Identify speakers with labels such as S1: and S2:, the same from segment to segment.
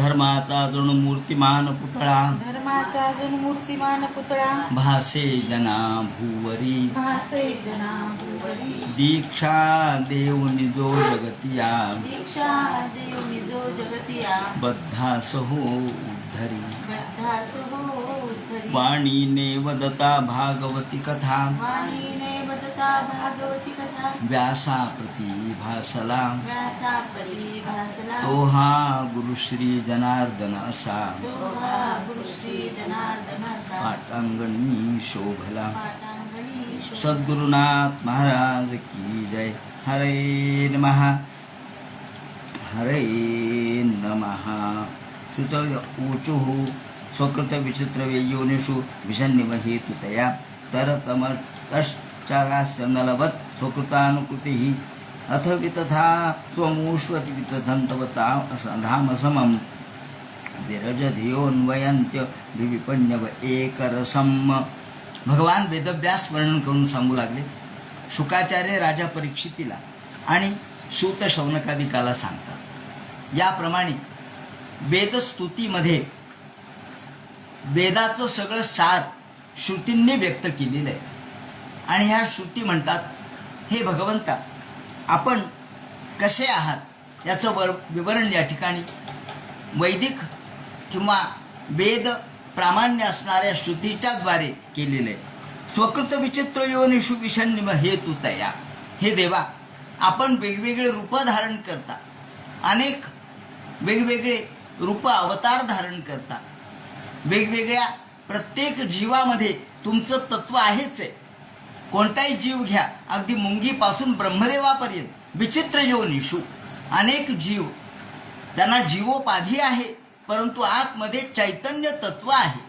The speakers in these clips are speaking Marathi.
S1: धर्माचा जणू मूर्तिमान पुतळा.
S2: धर्माचा अजून मूर्तिमान पुतळा.
S1: भासे जना भूवरी.
S2: भासे जना भुवरी.
S1: दीक्षा देऊनि जो जगतिया.
S2: दीक्षा देऊनी जो जगतिया.
S1: बद्धास हो उद्धरी वाणीने वदता भागवती कथा।
S2: वाणीने वदता भागवती कथा।
S1: व्यासा प्रती भासला।
S2: व्यासा प्रती भासला।
S1: तो हा गुरुश्री जनार्दन असा।
S2: तो हा गुरुश्री
S1: पाटांगणी शोभला।
S2: पाटांगणी शोभा.
S1: सद्गुरुनाथ महाराज की जय। हरे नमः। हरे नमः। सुत ऊचुः स्वकृत विचित्र योनिषु विषन्निवहेतुतया तरतमश्चागास्य नलवत् स्वकृतानुकृतिः। अथ वितथा स्वमूष्वति वितथन्तवता धामसमम्। विरजधियोन्वयन्त्य विविपण्यव एकरसम। भगवान वेदव्यास वर्णन करून सांगू लागले शुकाचार्य राजा परीक्षितीला आणि सूत शौनकादिकाला सांगतात। याप्रमाणे वेदस्तुतीमध्ये वेदाचं सगळं सार श्रुतींनी व्यक्त केलेलं आहे. आणि ह्या श्रुती म्हणतात हे भगवंता आपण कसे आहात याचं वर विवरण या ठिकाणी. वैदिक किंवा वेद प्रामाण्य असणाऱ्या श्रुतीच्या द्वारे आहे. स्वकृत विचित्र योनिषु हे हेतु तया. हे देवा आपण वेगवेगळे रूप धारण करता. अनेक वेगवेगळे रूप अवतार धारण करता. वेगवेगळ्या प्रत्येक जीवामध्ये तुमचं तत्व आहेच आहे. कोणताही जीव घ्या अगदी मुंगीपासून ब्रह्मदेवापर्यंत विचित्र योनिषु अनेक जीव त्यांना जीवोपाधी आहे परंतु आतमध्ये चैतन्य तत्व आहे.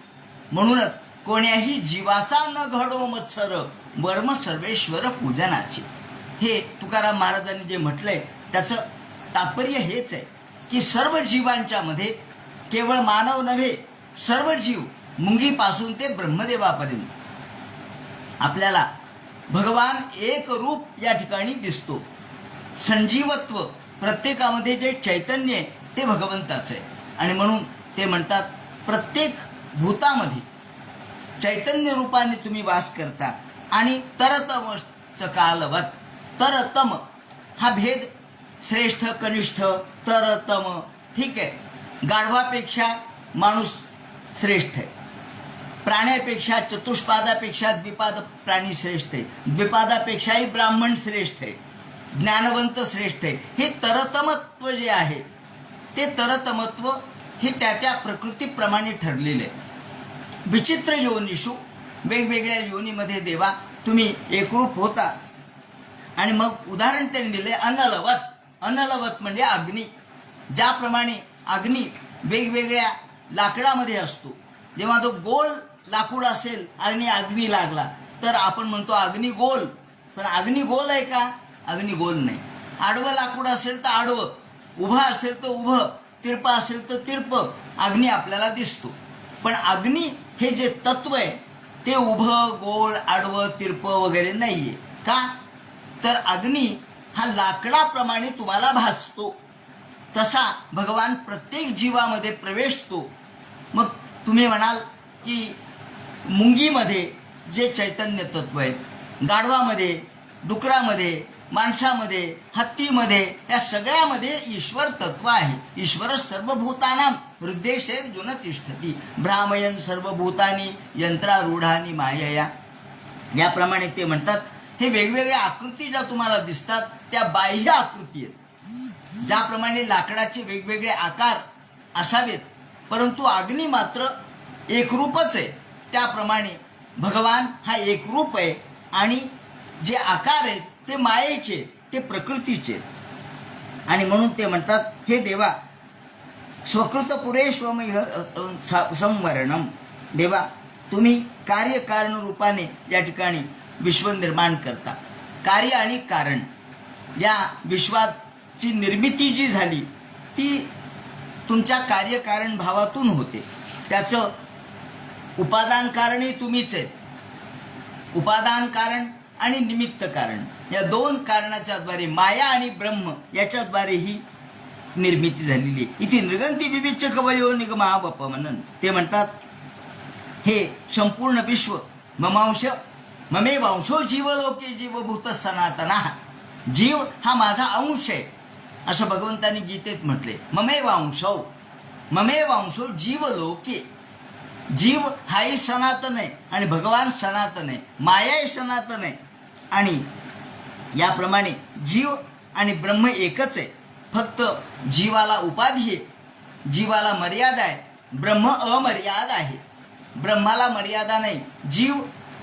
S1: म्हणूनच कोण्याही जीवाचा न घडो मत्सर वर्म सर्वेश्वर पूजनाचे. हे तुकाराम महाराजांनी जे म्हटलंय त्याचं तात्पर्य हेच आहे. की सर्व जीवांच्या मध्ये केवळ मानव नव्हे सर्व जीव मुंगीपासून ते ब्रह्मदेवापर्यंत. आपल्याला भगवान एक रूप या ठिकाणी दिसतो. संजीवत्व प्रत्येकामध्ये जे चैतन्य आहे ते भगवंताचं आहे. आणि म्हणून ते म्हणतात प्रत्येक भूतामध्ये चैतन्य रूपाने तुम्ही वास करता आणि तरतमच कालवत तरतम हा भेद श्रेष्ठ कनिष्ठ तरतम ठीक आहे? गाढवापेक्षा माणूस श्रेष्ठ आहे. प्राण्यापेक्षा चतुष्पादापेक्षा द्विपाद प्राणी श्रेष्ठ आहे. द्विपादापेक्षाही ब्राह्मण श्रेष्ठ आहे. ज्ञानवंत श्रेष्ठ आहे. हे तरतमत्व जे आहे ते तरतमत्व हे त्या त्या प्रकृतीप्रमाणे ठरलेले आहे. विचित्र योनिषु वेगवेगळ्या योनीमध्ये देवा तुम्ही एकरूप होता. आणि मग उदाहरण त्यांनी दिले अनलवत. अनलवत म्हणजे अग्नी. ज्याप्रमाणे अग्नी वेगवेगळ्या लाकडामध्ये असतो. जेव्हा तो गोल लाकूड असेल आणि अग्नी लागला तर आपण म्हणतो अग्नी गोल. पण अग्नी गोल आहे का? अग्नी गोल नाही. आडवं लाकूड असेल तर आडवं उभं असेल तर उभं तिरप असेल तर तिरप अग्नी आपल्याला दिसतो. पण अग्नी हे जे तत्व आहे ते उभं गोल आडवं तिरप वगैरे नाही आहे का? तर अग्नी हा लाकडाप्रमाणे तुम्हाला भासतो. तसा भगवान प्रत्येक जीवामध्ये प्रवेशतो. मग तुम्ही म्हणाल की मुंगीमध्ये जे चैतन्य तत्व आहे गाढवामध्ये डुकरामध्ये माणसामध्ये हत्तीमध्ये या सगळ्यामध्ये ईश्वर तत्व आहे. ईश्वर सर्वभूतानां हृदयशैर जुन तिष्ठती. भ्रामयन सर्वभूतानी यंत्रारूढानी मायया. याप्रमाणे ते म्हणतात हे वेगवेगळ्या आकृती ज्या तुम्हाला दिसतात त्या बाह्य आकृती आहेत. ज्याप्रमाणे लाकडाचे वेगवेगळे आकार असावेत परंतु अग्नी मात्र एकरूपच आहे. त्याप्रमाणे भगवान हा एकरूप आहे आणि जे आकार आहेत ते मायेचे ते प्रकृतीचे आहेत. आणि म्हणून ते म्हणतात हे देवा स्वकृत पुरेश्वम संवरणम. देवा तुम्ही कार्यकारण रूपाने या ठिकाणी विश्व निर्माण करता कार्य आणि कारण या विश्वाची निर्मिती जी झाली ती तुमच्या कार्यकारण भावातून होते. त्याचं उपादान कारणही तुम्हीच आहेत. उपादान कारण आणि निमित्त कारण. या दोन कारणाच्याद्वारे माया आणि ब्रह्म याच्याद्वारे ही निर्मिती झालेली आहे. इथे निर्गंती विविच्य कवयो निगमा बप म्हणून ते म्हणतात हे संपूर्ण विश्व ममांश ममे वंशो जीवलोके जीवभूत सनातना। जीव हा माझा अंश आहे. असं भगवंतांनी गीतेत म्हटले ममे वांशो ममे वांशो जीवलोके. जीव हाही सनातन आहे आणि भगवान सनातन आहे मायाही सनातन आहे. आणि याप्रमाणे जीव आणि ब्रह्म एकच आहे. फक्त जीवाला उपाधी आहे जीवाला मर्यादा आहे ब्रह्म अमर्याद आहे. ब्रह्माला मर्यादा नाही जीव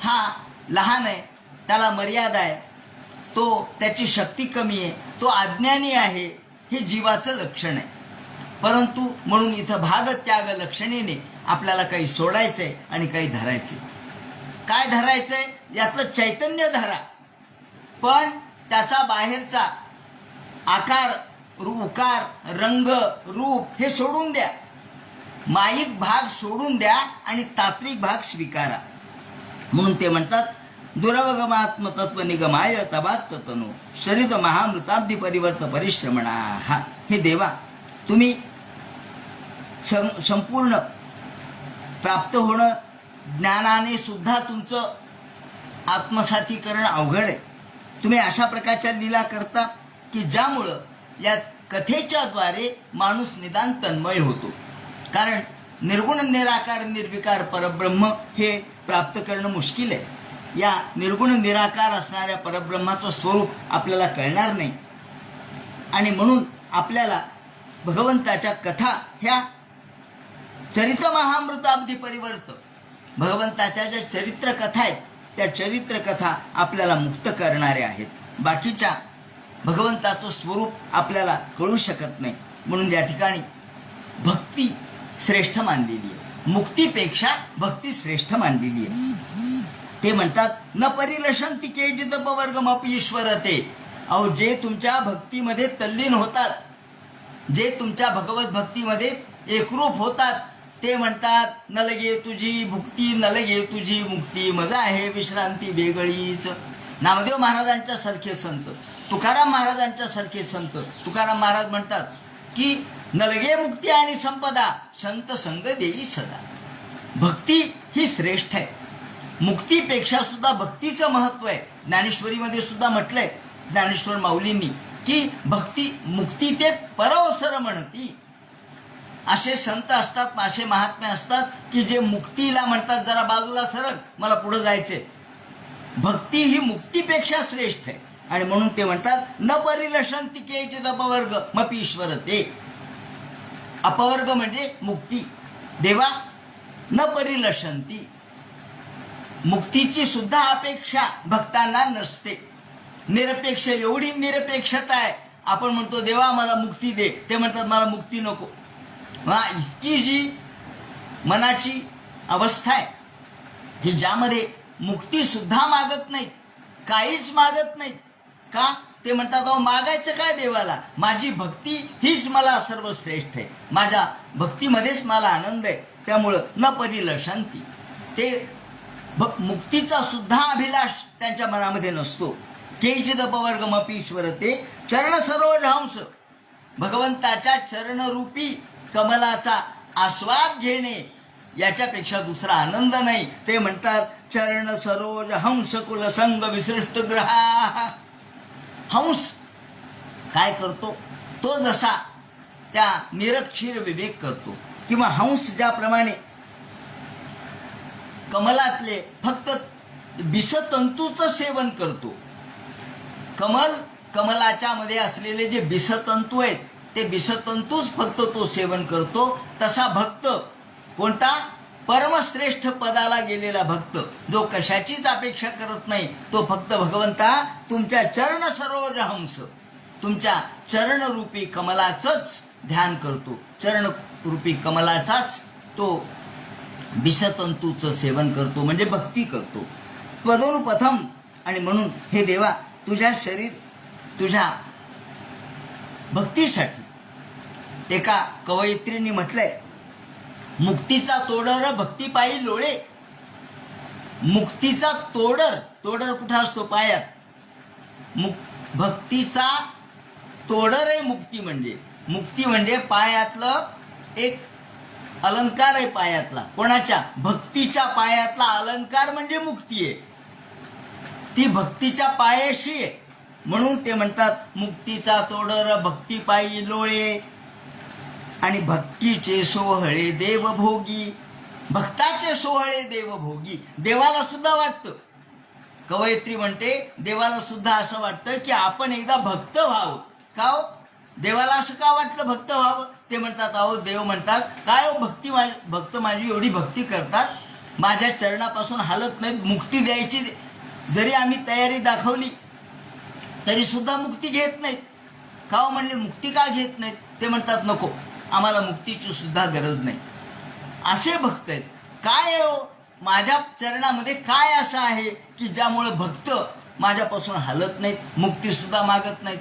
S1: हा लहान आहे त्याला मर्यादा आहे. तो त्याची शक्ती कमी आहे तो अज्ञानी आहे हे जीवाचं लक्षण आहे. परंतु म्हणून इथं भाग त्याग लक्षणेने आपल्याला काही सोडायचंय आणि काही धरायचंय. काय धरायचंय? यातलं चैतन्य धरा. पण त्याचा बाहेरचा आकार उकार रंग रूप हे सोडून द्या. माईक भाग सोडून द्या आणि तात्विक भाग स्वीकारा. म्हणून ते म्हणतात दुरवगमात्म तत्व निगमाय तबातनु शरीर महामृताब्दी परिवर्त परिश्रमणा। हा हे देवा तुम्ही सं- संपूर्ण प्राप्त होणं ज्ञानाने सुद्धा तुमचं आत्मसातीकरण अवघड आहे. तुम्ही अशा प्रकारच्या लीला करता की ज्यामुळं या कथेच्या द्वारे माणूस निदान तन्मय होतो. कारण निर्गुण निराकार निर्विकार परब्रह्म हे प्राप्त करणं मुश्किल आहे. या निर्गुण निराकार असणाऱ्या परब्रह्माचं स्वरूप आपल्याला कळणार नाही. आणि म्हणून आपल्याला भगवंताच्या कथा ह्या चरित महामृताब्दी परिवर्त. भगवंताच्या ज्या चरित्र कथा आहेत त्या चरित्र कथा आपल्याला मुक्त करणाऱ्या आहेत. बाकीच्या भगवंताचं स्वरूप आपल्याला कळू शकत नाही. म्हणून या ठिकाणी भक्ती श्रेष्ठ मानलेली आहे. मुक्तीपेक्षा भक्ती श्रेष्ठ मानलेली आहे. ते म्हणतात न परिलषंती केजित वर्गमप ईश्वर ते अहो जे तुमच्या भक्तीमध्ये तल्लीन होतात जे तुमच्या भगवत भक्तीमध्ये एकरूप होतात ते म्हणतात न लगे तुझी भुक्ती न लगे तुझी मुक्ती मजा आहे विश्रांती वेगळीच. नामदेव महाराजांच्या सारखे संत तुकाराम महाराजांच्या सारखे संत तुकाराम महाराज म्हणतात की नलगे मुक्ती आणि संपदा संत संग देई सदा. भक्ती ही श्रेष्ठ आहे. मुक्तीपेक्षा सुद्धा भक्तीचं महत्त्व आहे. ज्ञानेश्वरीमध्ये सुद्धा म्हटलंय ज्ञानेश्वर माऊलींनी की भक्ती मुक्ती ते परवसर म्हणती. असे संत असतात असे महात्मे असतात की जे मुक्तीला म्हणतात जरा बाजूला सरक मला पुढे जायचे भक्ती ही मुक्तीपेक्षा श्रेष्ठ आहे. आणि म्हणून ते म्हणतात न परिलशंती केचे अपवर्ग मग ईश्वर ते अपवर्ग म्हणजे मुक्ती. देवा न परिलशंती मुक्तीची सुद्धा अपेक्षा भक्तांना नसते. निरपेक्ष एवढी निरपेक्षता आहे. आपण म्हणतो देवा मला मुक्ती दे. ते म्हणतात मला मुक्ती नको. हा इतकी जी मनाची अवस्था आहे की ज्यामध्ये मुक्ती सुद्धा मागत नाहीत काहीच मागत नाहीत. का? ते म्हणतात अहो मागायचं काय देवाला? माझी भक्ती हीच मला सर्वश्रेष्ठ आहे. माझ्या भक्तीमध्येच मला आनंद आहे. त्यामुळं न परिल शांती ते मुक्तीचा सुद्धा अभिलाष त्यांच्या मनामध्ये नसतो. केचित अपवर्गमपीश्वर ते चरण सरोज हंस. भगवंताच्या चरणरूपी कमलाचा आस्वाद घेणे याच्यापेक्षा दुसरा आनंद नाही. ते म्हणतात चरण सरोज हंस कुल संग विसृष्ट ग्रहा. हंस काय करतो? तो जसा त्या निरक्षीर विवेक करतो. किंवा हंस ज्याप्रमाणे कमलातले फक्त बिसतंतूचं सेवन करतो. कमल कमलाच्या मध्ये असलेले जे विषतंतू आहेत ते विषतंतूच फक्त तो सेवन करतो. तसा भक्त कोणता? परमश्रेष्ठ पदाला गेलेला भक्त जो कशाचीच अपेक्षा करत नाही तो फक्त भगवंता तुमच्या चरण सरोवर हंस तुमच्या चरणरूपी कमलाचंच ध्यान करतो. चरणरूपी कमलाचाच तो विषतंतूचं सेवन करतो म्हणजे भक्ती करतो. त्वदनुपथम आणि म्हणून हे देवा तुझ्या शरीर तुझ्या भक्तीसाठी एका कवयित्रींनी म्हटलंय मुक्तीचा तोडर भक्तीपायी लोळे. मुक्तीचा तोडर तोडर कुठं असतो पायात? मुक भक्तीचा तोडर आहे मुक्ती म्हणजे. मुक्ती म्हणजे पायातलं एक अलंकार आहे पायातला. कोणाच्या? भक्तीच्या पायातला अलंकार म्हणजे मुक्ती आहे. ती भक्तीच्या पायाशी आहे. म्हणून ते म्हणतात मुक्तीचा तोडर भक्ती पायी लोळे. आणि भक्तीचे सोहळे देवभोगी. भक्ताचे सोहळे देवभोगी. देवाला सुद्धा वाटतं. कवयित्री म्हणते देवाला सुद्धा असं वाटतं की आपण एकदा भक्त व्हावं. का हो? देवाला असं का वाटलं? भक्त व्हावं? ते म्हणतात अहो देव म्हणतात काय हो भक्ती मा भक्त माझी एवढी भक्ती करतात? माझ्या चरणापासून हालत नाहीत मुक्ती द्यायची जरी आम्ही तयारी दाखवली तरी सुद्धा मुक्ती घेत नाहीत. का हो म्हणले मुक्ती का घेत नाहीत? ते म्हणतात नको आम्हाला मुक्तीची सुद्धा गरज नाही. असे भक्त आहेत. काय हो? माझ्या चरणामध्ये काय असं आहे की ज्यामुळे भक्त माझ्यापासून हलत नाहीत मुक्तीसुद्धा मागत नाहीत?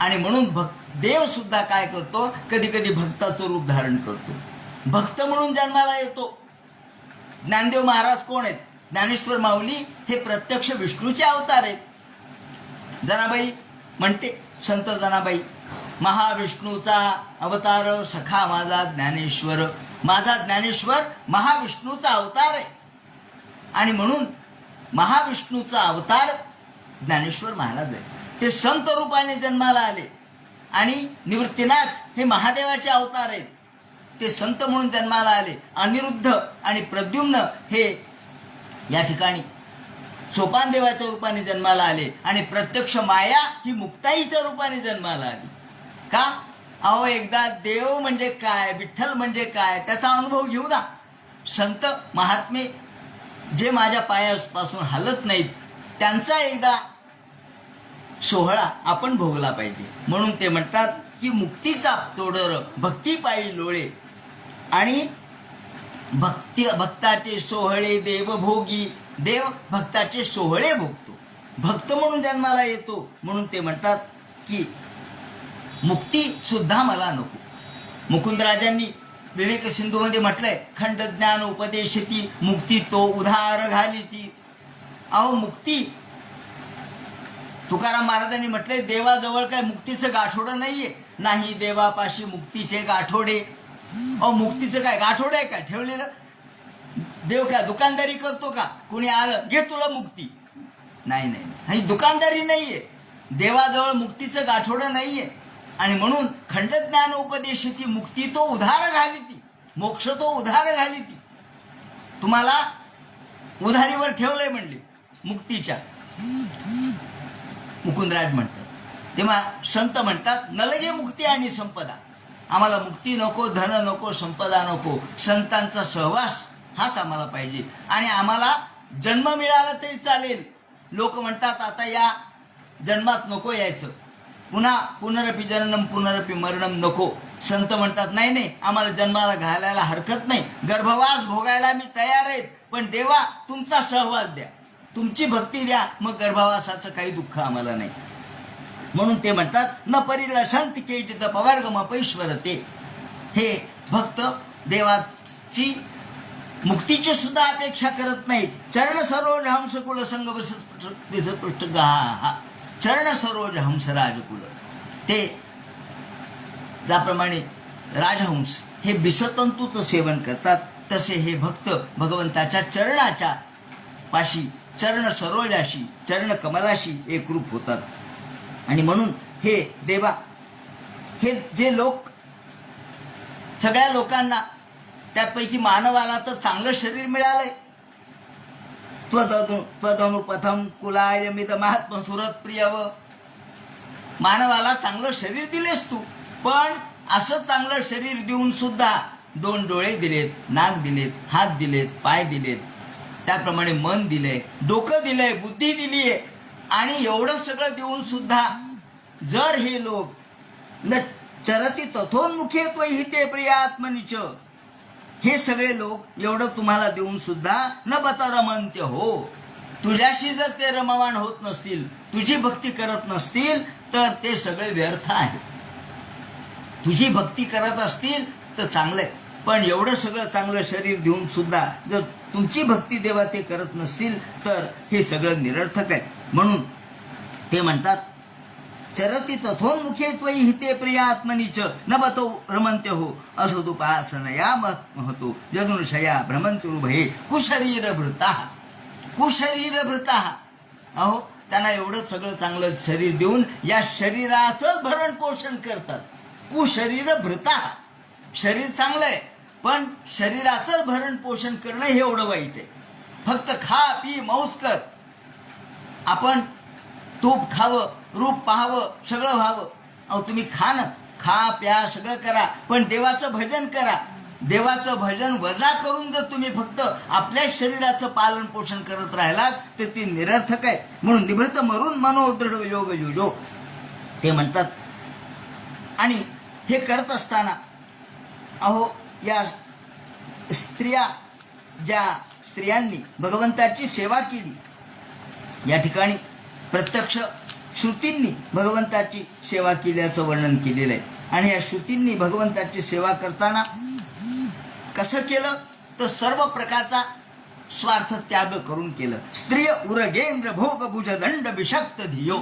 S1: आणि म्हणून भक्त देव सुद्धा काय करतो? कधी कधी भक्ताचं रूप धारण करतो. भक्त म्हणून जन्माला येतो. ज्ञानदेव महाराज कोण आहेत? ज्ञानेश्वर माऊली हे प्रत्यक्ष विष्णूचे अवतार आहेत. जनाबाई म्हणते संत जनाबाई महाविष्णूचा अवतार सखा माझा ज्ञानेश्वर माझा ज्ञानेश्वर महाविष्णूचा अवतार आहे. आणि म्हणून महाविष्णूचा अवतार ज्ञानेश्वर महाराज आहे ते संत रूपाने जन्माला आले. आणि निवृत्तीनाथ हे महादेवाचे अवतार आहेत. ते संत म्हणून जन्माला आले. अनिरुद्ध आणि प्रद्युम्न हे या ठिकाणी सोपान देवाच्या रूपाने जन्माला आले. आणि प्रत्यक्ष माया ही मुक्ताईच्या रूपाने जन्माला आली. का? अहो एकदा देव म्हणजे काय? विठ्ठल म्हणजे काय? त्याचा अनुभव घेऊ ना. संत महात्मे जे माझ्या पायापासून हलत नाहीत त्यांचा एकदा सोहळा आपण भोगला पाहिजे. म्हणून ते म्हणतात की मुक्तीचा तोडर भक्ती पायी लोळे. आणि भक्ती भक्ताचे सोहळे देवभोगी देव भक्ताचे सोहळे भोगतो. भक्त म्हणून जन्माला येतो. म्हणून ते म्हणतात की मुक्ती सुद्धा मला नको. मुकुंदराजांनी विवेक सिंधूमध्ये म्हटलंय खंड ज्ञान उपदेशती मुक्ती तो उधार घाली ती अहो मुक्ती तुकाराम महाराजांनी म्हटले देवाजवळ काय मुक्तीचं गाठोडं नाहीये. नाही देवापाशी मुक्तीचे गाठोडे. अहो मुक्तीचं काय? गाठोडे आहे का? ठेवलेलं? देव काय दुकानदारी करतो का? कुणी आलं घे तुला मुक्ती. नाही नाही दुकानदारी नाहीये. देवाजवळ मुक्तीचं गाठोडं नाहीये. आणि म्हणून खंडज्ञान उपदेशती मुक्ती तो उधार घाली ती. मोक्ष तो उधार घाली ती. तुम्हाला उधारीवर ठेवलंय म्हणले मुक्तीच्या. मुकुंदराज म्हणतात. तेव्हा संत म्हणतात नलगे मुक्ती आणि संपदा. आम्हाला मुक्ती नको धन नको संपदा नको. संतांचा सहवास हाच आम्हाला पाहिजे. आणि आम्हाला जन्म मिळाला तरी चालेल. लोक म्हणतात आता या जन्मात नको यायचं. पुन्हा पुनरपी जननम पुनरपी मरणम नको. संत म्हणतात नाही नाही आम्हाला जन्माला घालायला हरकत नाही. गर्भवास भोगायला मी तयार आहेत. पण देवा तुमचा सहवास द्या. तुमची भक्ती द्या मग गर्भावासाचं काही दुःख आम्हाला नाही. म्हणून ते म्हणतात न परिला शांती तिथं पवारगमा पैश्वर ते हे भक्त देवाची मुक्तीची सुद्धा अपेक्षा करत नाहीत. चरण सरोज हंस कुल संग पृष्ठ हा. चरण सरोज हंस राजकुल. ते ज्याप्रमाणे राजहंस हे बिसतंतूचं सेवन करतात तसे हे भक्त भगवंताच्या चरणाच्या पाशी चरण सरोजाशी चरण कमलाशी एकरूप होतात. आणि म्हणून हे देवा हे जे लोक सगळ्या लोकांना त्यापैकी मानवाला तर चांगलं शरीर मिळालंय. त्वदनु त्वदनुपथम कुलायमित महात्म सुरत प्रियव मानवाला चांगलं शरीर दिलेस तू पण असं चांगलं शरीर देऊन सुद्धा दोन डोळे दिलेत नाक दिलेत हात दिलेत पाय दिलेत. त्याप्रमाणे मन दिलंय डोकं दिलंय बुद्धी दिलीये. आणि एवढं सगळं देऊन सुद्धा जर हे लोक न चरती तथोन्मुखीत्व हिते ते प्रियात्मनिच हे सगळे लोक एवढं तुम्हाला देऊन सुद्धा न बता रमंत्य हो. तुझ्याशी जर ते रमवान होत नसतील तुझी भक्ती करत नसतील तर ते सगळे व्यर्थ आहे तुझी भक्ती करत असतील तर चांगलंय. पण एवढं सगळं चांगलं शरीर देऊन सुद्धा जर तुमची भक्ती देवा ते करत नसतील तर हे सगळं निरर्थक आहे. म्हणून ते म्हणतात चरती तथोन्मुखे हिते हिते प्रियात्मनीच न बतो रमन्त्य हो असो तूपासनया मत महतो जगनुषया भ्रमंतुरुभये कुशरीर भृता कुशरीर भृता अहो त्यांना एवढं सगळं चांगलं शरीर देऊन या शरीराचं भरण पोषण करतात. कुशरीर भृता शरीर चांगलं आहे. पण शरीराचं भरण पोषण करणं हे एवढं वाईट आहे. फक्त खा पी मौस कर. आपण तूप खावं रूप पाहावं सगळं व्हावं. अहो तुम्ही खा ना. खा प्या सगळं करा. पण देवाचं भजन करा. देवाचं भजन वजा करून जर तुम्ही फक्त आपल्या शरीराचं पालन पोषण करत राहिलात तर ती निरर्थक आहे. म्हणून निभृत मरून मनोदृढ योग युजो. ते म्हणतात. आणि हे करत असताना अहो या स्त्रिया ज्या स्त्रियांनी भगवंताची सेवा केली या ठिकाणी प्रत्यक्ष श्रुतींनी भगवंताची सेवा केल्याचं वर्णन केलेलं आहे. आणि या श्रुतींनी भगवंताची सेवा करताना कसं केलं? तर सर्व प्रकारचा स्वार्थ त्याग करून केलं. स्त्रिय उरगेंद्र भोग भुज दंड विषक्त धियो.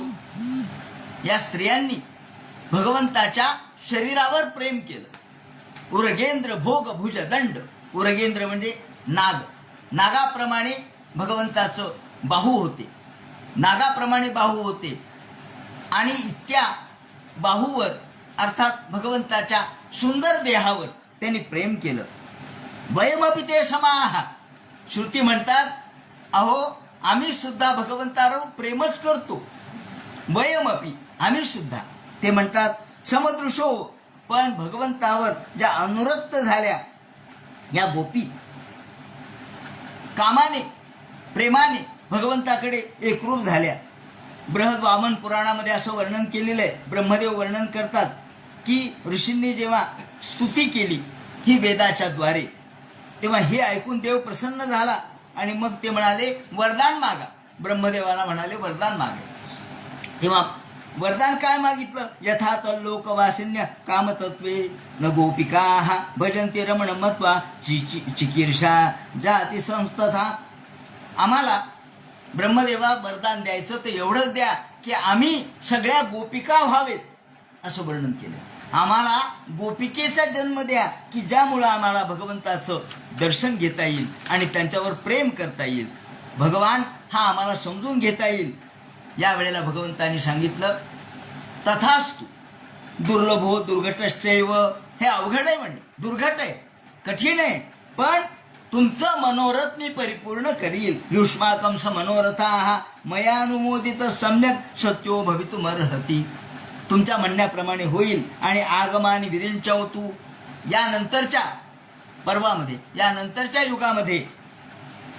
S1: या स्त्रियांनी भगवंताच्या शरीरावर प्रेम केलं. उरगेंद्र भोग भुज दंड. उरगेंद्र म्हणजे नाग. नागाप्रमाणे भगवंताचं बाहू होते. नागाप्रमाणे बाहू होते. आणि इतक्या बाहूवर अर्थात भगवंताच्या सुंदर देहावर त्यांनी प्रेम केलं. वयमपि ते समाह. श्रुती म्हणतात अहो आम्ही सुद्धा भगवंतावर प्रेमच करतो. वयमपि आम्ही सुद्धा. ते म्हणतात समदृशो पण भगवंतावर ज्या अनुरक्त झाल्या या गोपी कामाने प्रेमाने भगवंताकडे एकरूप झाल्या. बृहद वामन पुराणामध्ये असं वर्णन केलेलं आहे ब्रह्मदेव वर्णन करतात की ऋषींनी जेव्हा स्तुती केली ही वेदाच्या द्वारे तेव्हा हे ऐकून देव प्रसन्न झाला आणि मग ते म्हणाले वरदान मागा. ब्रह्मदेवाला म्हणाले वरदान मागा. तेव्हा वरदान काय मागितलं? यथा लोकवासिन्य कामतत्वे न गोपिका भजंती रमण मत्वा चि चिकीर्षा जाती संस्था। आम्हाला ब्रह्मदेवा वरदान द्यायचं तर एवढंच द्या की आम्ही सगळ्या गोपिका व्हावेत असं वर्णन केलं. आम्हाला गोपिकेचा जन्म द्या की ज्यामुळं आम्हाला भगवंताचं दर्शन घेता येईल आणि त्यांच्यावर प्रेम करता येईल. भगवान हा आम्हाला समजून घेता येईल. यावेळेला भगवंतांनी सांगितलं तथास्तु दुर्लभो दुर्घटश्चैव. हे अवघड आहे म्हणणे दुर्घट आहे कठीण आहे पण तुमचं मनोरथ मी परिपूर्ण करील. युष्माकं स मनोरथा मयानुमोदित सम्यक सत्यो भवितुमर्हती. तुमच्या म्हणण्याप्रमाणे होईल आणि आगमानी विरिंचवतू यानंतरच्या पर्वामध्ये यानंतरच्या युगामध्ये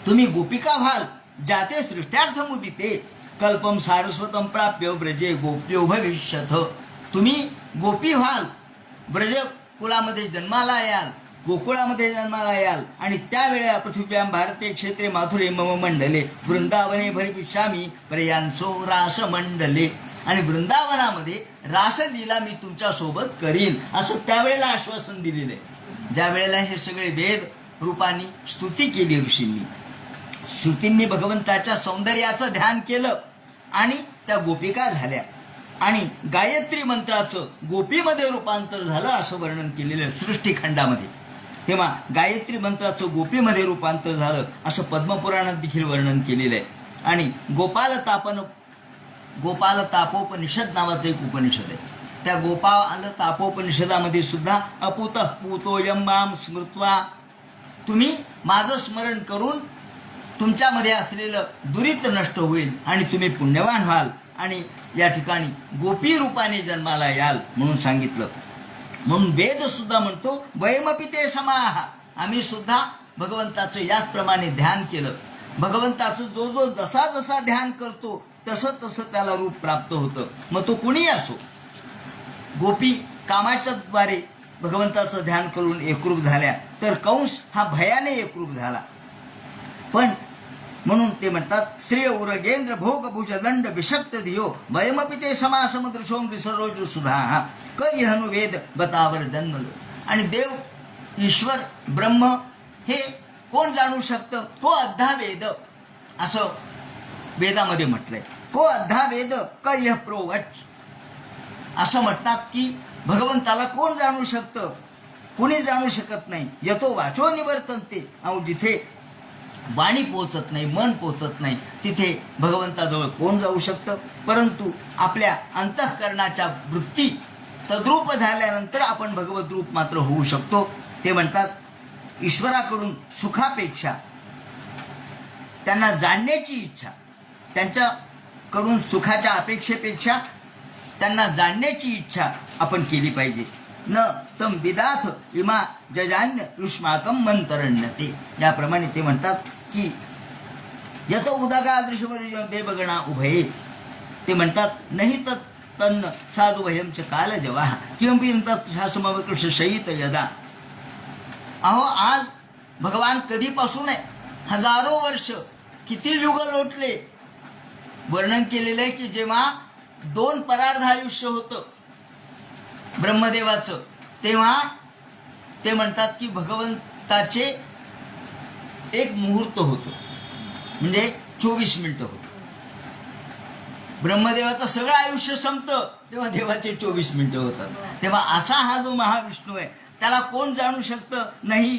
S1: तुम्ही गोपिका व्हाल जाते सृष्ट्यार्थ मुदिते कल्पम सारस्वतम प्राप्य ब्रजे गोप्यो भविष्यथ. तुम्ही गोपी व्हाल ब्रज कुलामध्ये जन्माला याल गोकुळामध्ये जन्माला याल आणि त्यावेळेला पृथ्व्याम भारतीय क्षेत्रे माथुरे मम मंडले वृंदावने भरिष्यामी प्रयांसो रास मंडले. आणि वृंदावनामध्ये रासलीला मी तुमच्यासोबत करीन असं त्यावेळेला आश्वासन दिलेलं आहे. ज्या वेळेला हे सगळे वेद रूपाने स्तुती केली ऋषींनी. श्रुतींनी भगवंताच्या सौंदर्याचं ध्यान केलं आणि त्या गोपिका झाल्या. आणि गायत्री मंत्राचं गोपीमध्ये रूपांतर झालं असं वर्णन केलेलं आहे सृष्टीखंडामध्ये. तेव्हा गायत्री मंत्राचं गोपीमध्ये रूपांतर झालं असं पद्मपुराणात देखील वर्णन केलेलं आहे. आणि गोपाल तापन गोपाल तापोपनिषद नावाचं एक उपनिषद आहे. त्या गोपाल तापोपनिषदामध्ये सुद्धा अपुत पूतो यंबाम स्मृत्वा तुम्ही माझं स्मरण करून तुमच्यामध्ये असलेलं दुरित नष्ट होईल आणि तुम्ही पुण्यवान व्हाल. आणि या ठिकाणी गोपी रूपाने जन्माला याल म्हणून सांगितलं. म्हणून वेद सुद्धा म्हणतो वयमपि ते समाह. आम्ही सुद्धा भगवंताचं याचप्रमाणे ध्यान केलं. भगवंताचं जो जो जसा जसा ध्यान करतो तसं तसं त्याला रूप प्राप्त होतं. मग तो कुणी असो? गोपी कामाच्या द्वारे भगवंताचं ध्यान करून एकरूप झाल्या तर कंस हा भयाने एकरूप झाला. पण म्हणून ते म्हणतात स्त्रिय उरगेंद्र भोग भुज दंड विषक्त धियो भयमपि ते समासमुद्रशोम सरोज सुधा क इहनु वेद बतावर जन्मलो. आणि देव ईश्वर ब्रह्म हे कोण जाणू शकतं? को अद्धा वेद असं वेदामध्ये म्हटलंय. को अद्धा वेद क यह प्रोवच. असं म्हणतात की भगवंताला कोण जाणू शकतं? कुणी जाणू शकत नाही. यतो वाचो निवर्तनते. अहो जिथे वाणी पोचत नाही मन पोचत नाही. तिथे भगवंताजवळ कोण जाऊ शकतं? परंतु आपल्या अंतःकरणाच्या वृत्ती तद्रूप झाल्यानंतर आपण भगवत रूप मात्र होऊ शकतो. ते म्हणतात ईश्वराकडून सुखापेक्षा त्यांना जाणण्याची इच्छा त्यांच्याकडून सुखाच्या अपेक्षेपेक्षा त्यांना जाणण्याची इच्छा आपण केली पाहिजे. न तम विदाथ इमा जजान्य युष्माकम मंतरण्यते याप्रमाणे ते म्हणतात की यत उदागा दे बघणा उभये. ते म्हणतात नाही तर तन्न साधू भयमच काल जेव्हा किंवा तत् शासमकृष्ण शयित यदा. अहो आज भगवान कधीपासून आहे हजारो वर्ष किती युग लोटले. वर्णन केलेलं आहे की जेव्हा दोन परार्ध आयुष्य होतं ब्रह्मदेवाचं तेव्हा ते म्हणतात की भगवंताचे एक मुहूर्त होतो. म्हणजे चोवीस मिनिटं होतं. ब्रह्मदेवाचं सगळं आयुष्य संपतं तेव्हा देवाचे चोवीस मिनिटं होतात. तेव्हा असा हा जो महाविष्णू आहे त्याला कोण जाणू शकतं? नाही.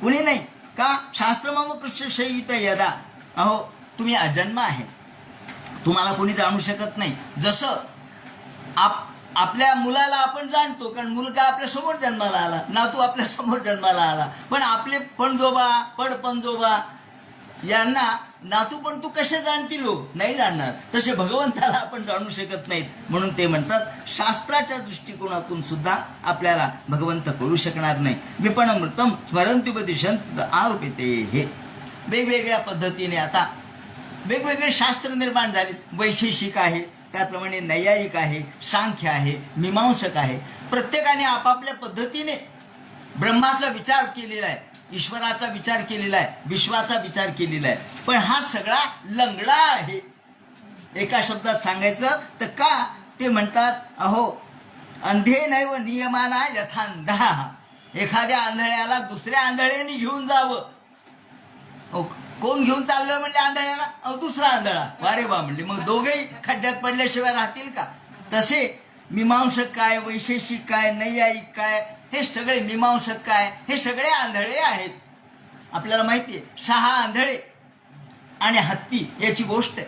S1: कुणी नाही. का? शास्त्रमम कृष्ण यदा. अहो तुम्ही अजन्म आहे. तुम्हाला कोणी जाणू शकत नाही. जसं आप आपल्या मुलाला आपण जाणतो कारण मुलगा आपल्यासमोर जन्माला आला नातू आपल्या समोर जन्माला आला. पण आपले पणजोबा पड पणजोबा यांना नातू पण तू कसे जाणतील हो? नाही जाणणार. तसे भगवंताला आपण जाणू शकत नाहीत म्हणून ते म्हणतात शास्त्राच्या दृष्टिकोनातून सुद्धा आपल्याला भगवंत कळू शकणार नाही. विपणमृतम स्मरंत्युपदिशंत आरोपिते हे. वेगवेगळ्या पद्धतीने आता वेगवेगळे शास्त्र निर्माण झाले वैशेषिक आहे त्याचप्रमाणे नैयायिक आहे सांख्य आहे मीमांसक आहे. प्रत्येकाने आपापल्या पद्धतीने ब्रह्माचा विचार केलेला आहे ईश्वराचा विचार केलेला आहे विश्वाचा विचार केलेला आहे. पण हा सगळा लंगडा आहे. एका शब्दात सांगायचं तर का? ते म्हणतात अहो अंधे नैव नियमाना यथांधा एखाद्या आंधळ्याला दुसऱ्या आंधळ्याने घेऊन जावं. कोण घेऊन चाललं म्हणले आंधळ्याला? अहो दुसरा आंधळा. वारे बा म्हणले. मग दोघेही खड्ड्यात पडल्याशिवाय राहतील का? तसे मीमांसक काय वैशेषिक काय नैयायिक काय हे सगळे मीमांसक काय हे सगळे आंधळे आहेत. आपल्याला माहिती आहे सहा आंधळे आणि हत्ती याची गोष्ट आहे.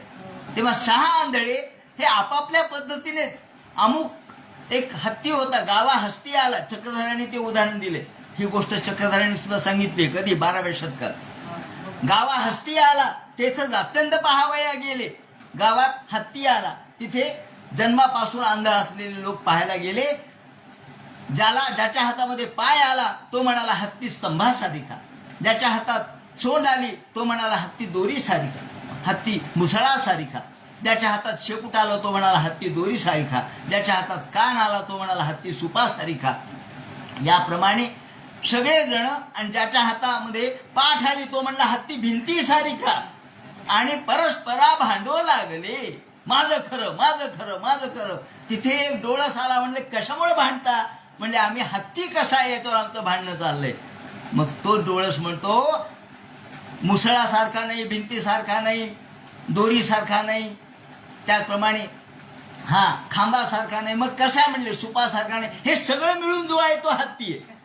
S1: तेव्हा सहा आंधळे हे आपापल्या पद्धतीनेच अमुक एक हत्ती होता गावा हस्ती आला चक्रधाराने ते उदाहरण दिले. ही गोष्ट चक्रधाराने सुद्धा सांगितली कधी? बाराव्या शतकात. गावा हस्ती आला तेथच अत्यंत पहावया गेले. गावात हत्ती आला. तिथे जन्मापासून आंधळ असलेले लोक पाहायला गेले. ज्याला ज्याच्या हातामध्ये पाय आला तो म्हणाला हत्ती स्तंभासारिखा ज्याच्या हातात सोंड आली तो म्हणाला हत्ती दोरी सारिखा हत्ती मुसळा सारिखा ज्याच्या हातात शेपूट आलं तो म्हणाला हत्ती दोरी सारिखा ज्याच्या हातात कान आला तो म्हणाला हत्ती सुपा सारिखा याप्रमाणे सगळेजण आणि ज्याच्या हातामध्ये पाठ आली तो म्हणला हत्ती भिंती सारिखा आणि परस्परा भांडव लागले. माझं खरं माझं खरं माझं खरं. तिथे एक डोळस आला म्हणले कशामुळे भांडता? म्हणले आम्ही हत्ती कसा आहे याच्यावर आमचं भांडणं चाललंय. मग तो डोळस म्हणतो मुसळासारखा नाही भिंतीसारखा नाही दोरीसारखा नाही. त्याचप्रमाणे हा खांबासारखा नाही. मग कसा म्हणले सुपासारखा नाही. हे सगळं मिळून जो आहे तो हत्ती आहे.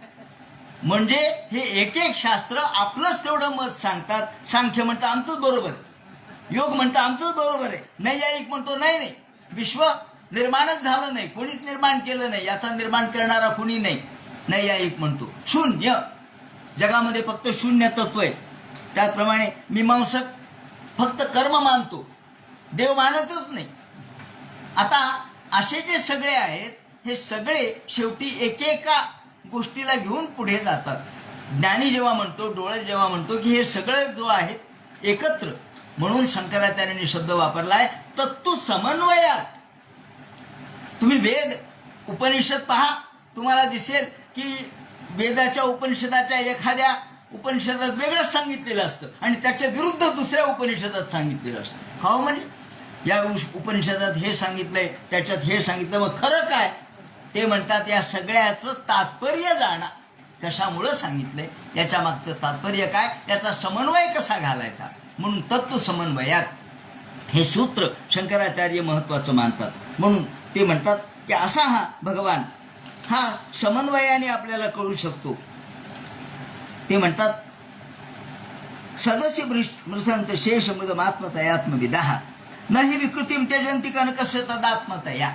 S1: म्हणजे हे एक एक शास्त्र आपलंच तेवढं मत सांगतात. सांख्य म्हणतं आमचंच बरोबर आहे. योग म्हणतं आमचंच बरोबर आहे. नैयायिक म्हणतो नाही नाही. विश्व निर्माणच झालं नाही. कोणीच निर्माण केलं नाही. याचा निर्माण करणारा कोणी नाही. नैयायिक म्हणतो. शून्य. जगामध्ये फक्त शून्य तत्व आहे त्याचप्रमाणे मीमांसक फक्त कर्म मानतो. देव मानतच नाही. आता असे जे सगळे आहेत हे सगळे शेवटी एकेका गोष्टीला घेऊन पुढे जातात. ज्ञानी जेव्हा म्हणतो डोळे जेव्हा म्हणतो की हे सगळे जो आहेत एकत्र. म्हणून शंकराचार्यांनी शब्द वापरलाय तत्तू समन्वयात. तुम्ही वेद उपनिषद पहा तुम्हाला दिसेल की वेदाच्या उपनिषदाच्या एखाद्या उपनिषदात वेगळंच सांगितलेलं असतं आणि त्याच्या विरुद्ध दुसऱ्या उपनिषदात सांगितलेलं असतं. हो खाऊ म्हणजे या उपनिषदात हे सांगितलंय त्याच्यात हे सांगितलं मग खरं काय? ते म्हणतात या सगळ्याचं तात्पर्य जाणं. कशामुळं सांगितलंय? याच्या मागचं तात्पर्य काय? याचा समन्वय कसा घालायचा? म्हणून तत्व समन्वयात हे सूत्र शंकराचार्य महत्वाचं मानतात. म्हणून ते म्हणतात की असा हा भगवान हा समन्वयाने आपल्याला कळू शकतो. ते म्हणतात सदस्य मृषंत शेष मृदमात्मतयात्मविदाह न ही विकृती त्यजंती कनकस्य तदात्मतया।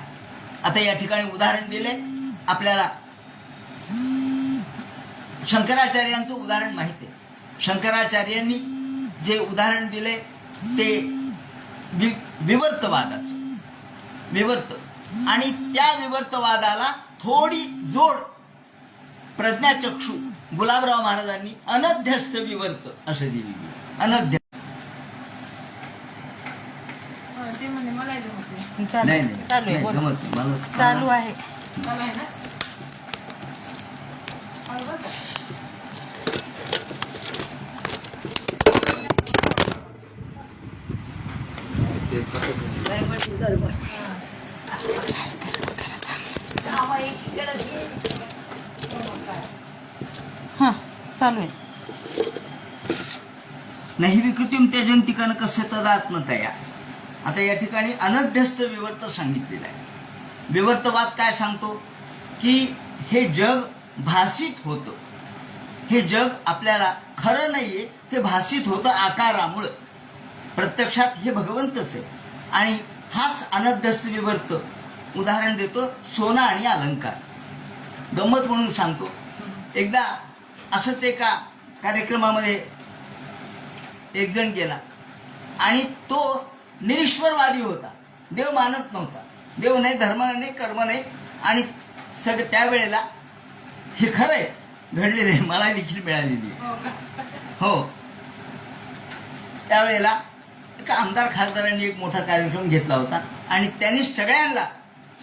S1: आता या ठिकाणी उदाहरण दिले. आपल्याला शंकराचार्यांचं उदाहरण माहिती आहे. शंकराचार्यांनी जे उदाहरण दिले ते वि विवर्तवादाचं. विवर्त. आणि त्या विवर्तवादाला थोडी जोड प्रज्ञाचक्षू गुलाबराव महाराजांनी अनध्यस्त विवर्त असं दिलेली अनध्य
S3: ते म्हणे मला जमत नाही
S4: चालू
S1: नाही
S4: आहे,
S1: नाही
S4: चालू आहे
S1: नाही,
S4: बोल.
S1: जमत नाही. मला-
S4: चालू आहे
S3: मला आहे ना मला बरं का?
S4: हा चालू आहे
S1: नाही विकृतीम त्यजंती कनकस्य तदात्मतया आता या ठिकाणी अनध्यस्त विवर्त सांगितलेलं आहे. विवर्तवाद काय सांगतो? की हे जग भासित होतं. हे जग आपल्याला खरं नाहीये ते भासित होतं आकारामुळं. प्रत्यक्षात हे भगवंतच आहे. आणि हाच अनध्यस्त विवर्त. उदाहरण देतो सोना आणि अलंकार. गंमत म्हणून सांगतो. एकदा असंच एका कार्यक्रमामध्ये एकजण गेला. आणि तो निरीश्वरवादी होता. देव मानत नव्हता. देव नाही धर्म नाही कर्म नाही. आणि सगळं त्यावेळेला हे खरं आहे. घडलेलं आहे. मला देखील मिळालेली
S3: हो.
S1: त्यावेळेला एका आमदार खासदारांनी एक मोठा कार्यक्रम घेतला होता. आणि त्यांनी सगळ्यांना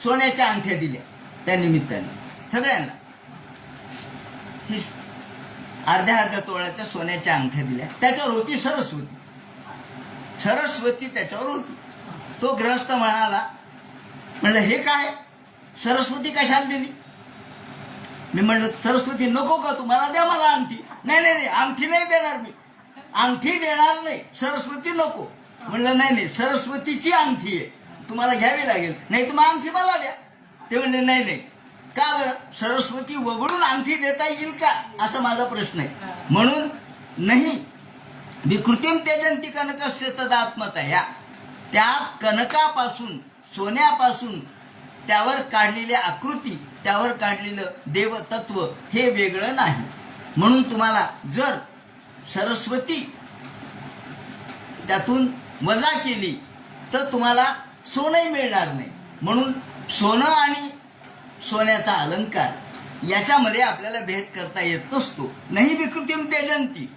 S1: सोन्याच्या अंगठ्या दिल्या. त्या निमित्ताने. सगळ्यांना. ही अर्ध्या अर्ध्या तोळ्याच्या सोन्याच्या अंगठ्या दिल्या. त्याच्यावर होती सरस्वती. सरस्वती त्याच्यावर होती. तो ग्रहस्थ म्हणाला म्हणलं हे काय? सरस्वती कशाला दिली? मी म्हणलं सरस्वती नको का तुम्हाला? द्या मला अंगठी. नाही नाही नाही अंगठी नाही देणार मी. अंगठी देणार नाही सरस्वती नको. म्हणलं नाही नाही सरस्वतीची अंगठी आहे. तुम्हाला घ्यावी लागेल. नाही तुम्हाला अंगठी मला द्या. ते म्हणले नाही नाही. का बरं? सरस्वती वगळून अंगठी देता येईल का? असा माझा प्रश्न आहे. म्हणून नाही विकृतीम तेजंती कनकस्य तदात्मतया. त्या कनकापासून सोन्यापासून त्यावर काढलेली आकृती त्यावर काढलेलं देवतत्व हे वेगळं नाही. म्हणून तुम्हाला जर सरस्वती त्यातून वजा केली तर तुम्हाला सोनंही मिळणार नाही. म्हणून सोनं आणि सोन्याचा अलंकार याच्यामध्ये आपल्याला भेद करता येत नसतो. नाही विकृतीम तेजंती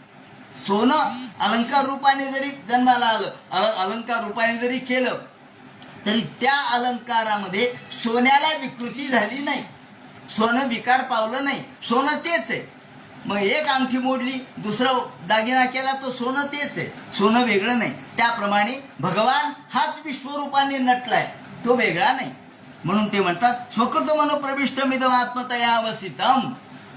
S1: सोनं अलंकार रूपाने जरी जन्माला आलं अलंकार रूपाने जरी केलं तरी त्या अलंकारामध्ये सोन्याला विकृती झाली नाही. सोनं विकार पावलं नाही. सोनं तेच आहे. मग एक अंगठी मोडली दुसरा दागिना केला तो सोनं तेच आहे. सोनं वेगळं नाही. त्याप्रमाणे भगवान हाच विश्वरूपाने नटलाय. तो वेगळा नाही. म्हणून ते म्हणतात स्वकृत मनोप्रविष्ट मिदम आत्मतया अवसितम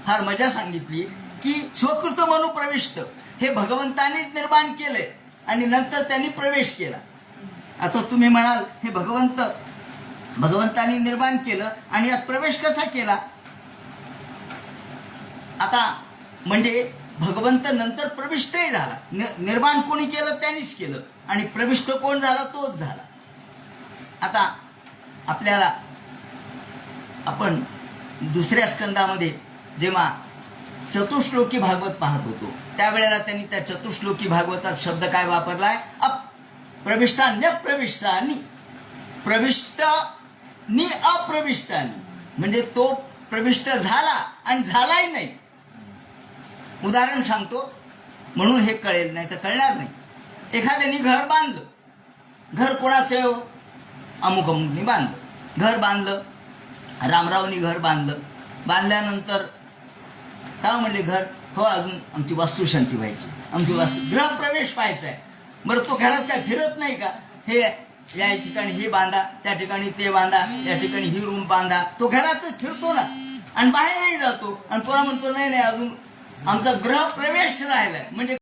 S1: फार मजा सांगितली की स्वकृत मनोप्रविष्ट. हे भगवंतानेच निर्माण केलंय आणि नंतर त्यांनी प्रवेश केला. आता तुम्ही म्हणाल हे भगवंत भगवंतानी निर्माण केलं आणि यात प्रवेश कसा केला? आता म्हणजे भगवंत नंतर प्रविष्टही झाला. निर्माण कोणी केलं? त्यांनीच केलं. आणि प्रविष्ट कोण झाला? तोच झाला. आता आपल्याला आपण दुसऱ्या स्कंदामध्ये जेव्हा चतुश्लोकी भागवत पाहत होतो. त्यावेळेला त्यांनी त्या चतुश्लोकी भागवतात शब्द काय वापरलाय? अप प्रविष्टान्य प्रविष्टानी. प्रविष्टनी अप्रविष्टानी. म्हणजे तो प्रविष्ट झाला आणि झालाही नाही. उदाहरण सांगतो. म्हणून हे कळेल नाही तर कळणार नाही. एखाद्याने घर बांधलं. घर कोणाचं हो? अमुक अमुकनी बांधलं. घर बांधलं. रामरावनी घर बांधलं. बांधल्यानंतर का म्हणले घर? हो अजून आमची वास्तुशांती व्हायची. आमची वास्तू गृहप्रवेश व्हायचा आहे. बरं तो घरात काय फिरत नाही का? हे या ठिकाणी हे बांधा त्या ठिकाणी ते बांधा या ठिकाणी ही रूम बांधा. तो घरातच फिरतो ना. आणि बाहेरही जातो. आणि पुन्हा म्हणतो नाही नाही अजून आमचा गृहप्रवेश राहिलाय. म्हणजे